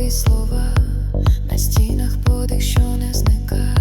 твої слова на стінах подих, що не зникає.